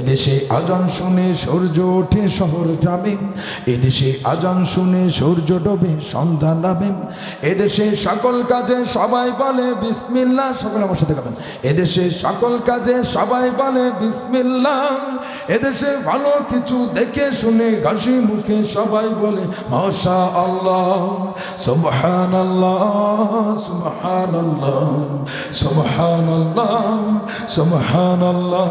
এদেশে আজান শুনে সূর্য ওঠে শহর গ্রামে। এদেশে আজান শুনে সূর্য ডোবে, সন্ধ্যা নামে। এদেশে সকল কাজে সবাই বলে, বিসমিল্লাহ। সকল আমার সাথে গাবেন। এদেশে সকল কাজে সবাই বলে, বিসমিল্লাহ। এদেশে ভালো কিছু দেখে শুনে, হাসি মুখে সবাই বলে মাশা আল্লাহ সুবহান আল্লাহ সুবহান আল্লাহ সুবহান আল্লাহ সুবহান আল্লাহ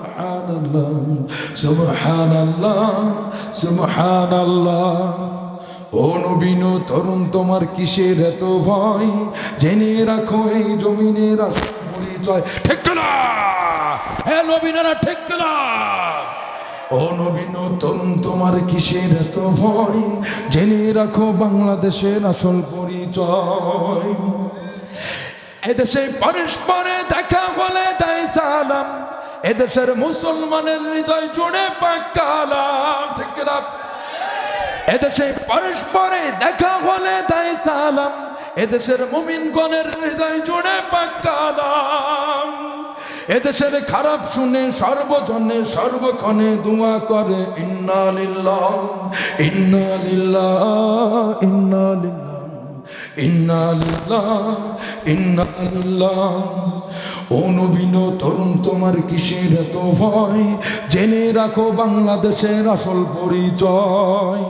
সুবহান আল্লাহ সুবহান আল্লাহ সুবহান আল্লাহ ও নবীন তরুণ, তোমার কিসের এত ভয়? জেনে রাখো, এই জমিনের পরিচয়। ঠিক না? হে নবীনেরা ঠিক না? ও নবীন তরুণ, তোমার কিসের এত ভয়? জেনে রাখো, বাংলাদেশের আসল পরিচয়। এদেশে পরস্পরে দেখা এদেশের মুসলমানের হৃদয় জুড়ে পাকালাম ঠিক না এদেশে পরস্পরে দেখা হলে তাই সালাম, এদেশের মুমিনগণের হৃদয় জুড়ে পাকালাম এদেশের খারাপ শুনে সর্বজনে সর্বক্ষণে দোয়া করে, ইন্না লিল্লাহ ইন্না লিল্লাহ, ইন্না ও নবীন তরুণ তোমার কিসের এত ভয়? জেনে রাখো বাংলাদেশের আসল পরিচয়।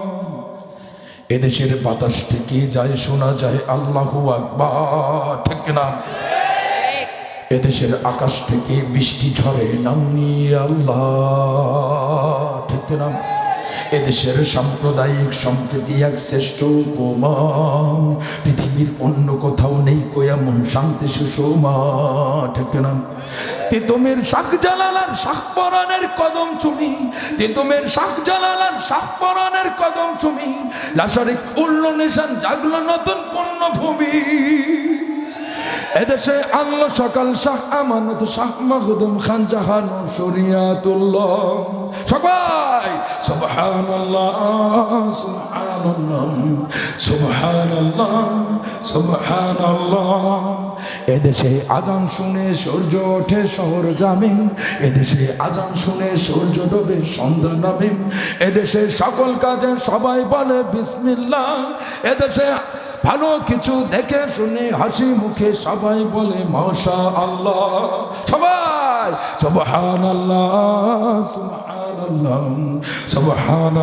এদেশের বাতাস থেকে যায়, শোনা যায় আল্লাহু আকবার। ঠিক না? এদেশের আকাশ থেকে বৃষ্টি ঝরে, নাম নিয়ে আল্লাহ। ঠিক না? এদেশের সাম্প্রদায়িক সম্প্রীতি এক শ্রেষ্ঠ উপমা পৃথিবীর অন্য কোথাও নেই কয়ামন শান্তি সুষমা, ঠিক না তেতমের শাক জালালার শাক পরানের কদম চুমি তেতমের শাক জালালার শাক পরানের কদম চুমি লাসারে উল্ল নিশান জাগলো নতুন পণ্যভূমি। এদেশে আল্লাহ সকাল শাহ আমানত শাহ মাহদুম খান জাহান শরিয়াতুল্লাহ। সবাই এদেশে আজান শুনে সূর্য ওঠে শহর গ্রামে এদেশে আজান শুনে সূর্য ডোবে সন্ধ্যা নামে এদেশে সকল কাজে সবাই বলে বিসমিল্লাহ। এদেশে ভালো কিছু দেখে শুনে হাসি মুখে সবাই বলে মশা আল্লাহ সবাই সবহান আল্লাহ আল্লাহ সবহান